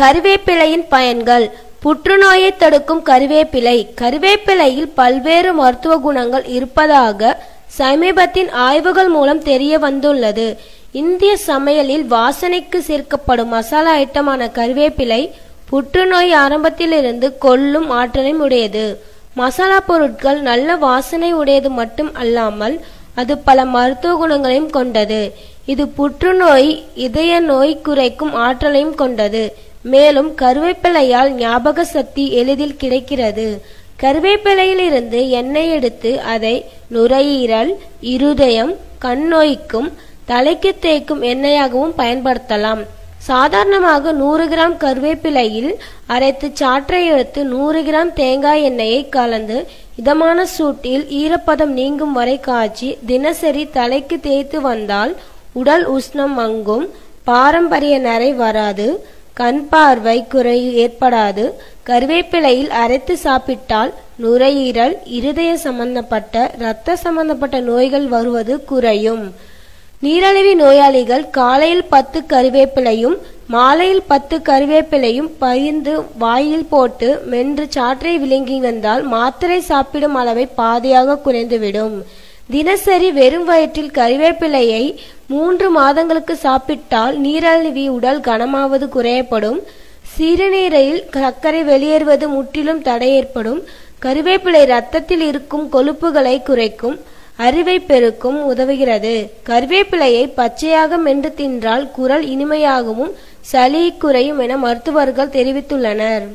கருவேப்பிலையின் பயன்கள். புற்றுநோயை தடுக்கும் கருவேப்பிலை. கருவேப்பிலையில் பல்வேறு மருத்துவ குணங்கள் இருப்பதாக சமீபத்தின் ஆய்வுகள் மூலம் தெரிய வந்துள்ளது. இந்திய சமையலில் வாசனைக்கு சேர்க்கப்படும் மசாலா ஐட்டமான கருவேப்பிலை புற்றுநோய் ஆரம்பத்திலிருந்து கொல்லும் ஆற்றலையும் உடையது. மசாலா பொருட்கள் நல்ல வாசனை உடையது மட்டும் அல்லாமல் அது பல மருத்துவ குணங்களையும் கொண்டது. இது புற்றுநோய் இதய நோய் குறைக்கும் ஆற்றலையும் கொண்டது. மேலும் கருவேப்பிலையால் ஞாபக சக்தி எளிதில் கிடைக்கிறது. கருவேப்பிலையிலிருந்து எண்ணெய் எடுத்து அதை நுரையீரல் இருதயம் கண் நோய்க்கும் தலைக்கு தேய்க்கும் எண்ணெயாகவும் பயன்படுத்தலாம். சாதாரணமாக நூறு கிராம் கருவேப்பிலையில் அரைத்து சாற்றை எடுத்து நூறு கிராம் தேங்காய் எண்ணெயை கலந்து இதமான சூட்டில் ஈரப்பதம் நீங்கும் வரை காய்ச்சி தினசரி தலைக்கு தேய்த்து வந்தால் உடல் உஷ்ணம் மங்கும் பாரம்பரிய நரை வராது. கண் பார்வை குறை ஏற்படாது. கருவேப்பிலையில் அரைத்து சாப்பிட்டால் நுரையீரல் இருதய சம்பந்தப்பட்ட இரத்த சம்பந்தப்பட்ட நோய்கள் வருவது குறையும். நீரழிவு நோயாளிகள் காலையில் பத்து கருவேப்பிலையும் மாலையில் பத்து கருவேப்பிலையும் பகிர்ந்து வாயில் போட்டு மென்று சாற்றை விழுங்கி வந்தால் மாத்திரை சாப்பிடும் அளவை பாதியாக குறைந்துவிடும். தினசரி வெறும் வயிற்றில் கறிவேப்பிலையை மூன்று மாதங்களுக்கு சாப்பிட்டால் நீரழிவு உடல் கனமாவது குறையப்படும். சிறுநீரையில் சர்க்கரை வெளியேறுவது முற்றிலும் தடை ஏற்படும் கருவேப்பிலை ரத்தத்தில் இருக்கும் கொழுப்புகளை குறைக்கும். அறிவை பெருக்கும் உதவுகிறது. கருவேப்பிலையை பச்சையாக மென்று தின்றால் குரல் இனிமையாகவும் சளி குறையும் என மருத்துவர்கள் தெரிவித்துள்ளனர்.